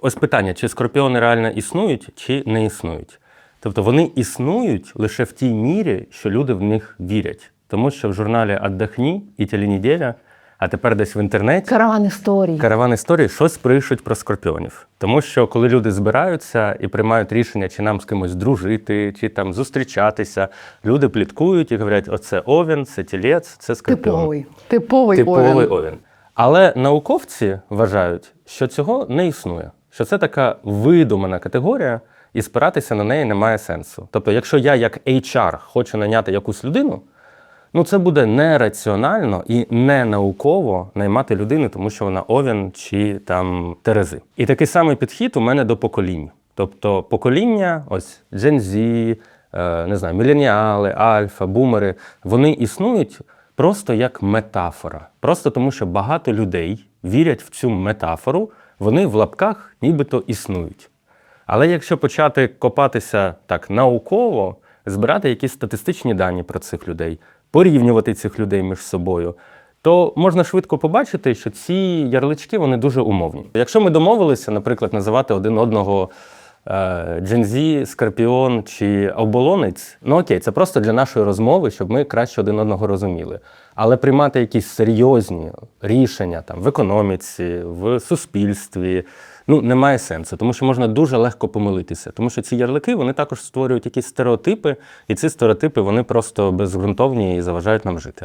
Ось питання: чи скорпіони реально існують, чи не існують? Тобто вони існують лише в тій мірі, що люди в них вірять. Тому що в журналі «Отдохні» і «Теленеділя», а тепер десь в інтернеті Караван історій. караван історії щось пишуть про скорпіонів. Тому що коли люди збираються і приймають рішення, чи нам з кимось дружити, чи там зустрічатися, люди пліткують і говорять: оце овен, це тілець, це скорпіон. Типовий. Типовий, Типовий овен. овен. Але науковці вважають, що цього не існує, що це така видумана категорія, і спиратися на неї немає сенсу. Тобто, якщо я як HR хочу наняти якусь людину, ну це буде нераціонально і не науково наймати людину, тому що вона овен чи там терези. І такий самий підхід у мене до поколінь. Тобто покоління, ось Gen Z, е, не знаю, міленіали, альфа, бумери, вони існують просто як метафора. Просто тому, що багато людей вірять в цю метафору, вони в лапках нібито існують. Але якщо почати копатися так науково, збирати якісь статистичні дані про цих людей, порівнювати цих людей між собою, то можна швидко побачити, що ці ярлички вони дуже умовні. Якщо ми домовилися, наприклад, називати один одного Джензі, Скорпіон чи оболонець, ну окей, це просто для нашої розмови, щоб ми краще один одного розуміли. Але приймати якісь серйозні рішення там в економіці, в суспільстві. Ну, немає сенсу, тому що можна дуже легко помилитися. Тому що ці ярлики вони також створюють якісь стереотипи, і ці стереотипи вони просто безґрунтовні і заважають нам жити.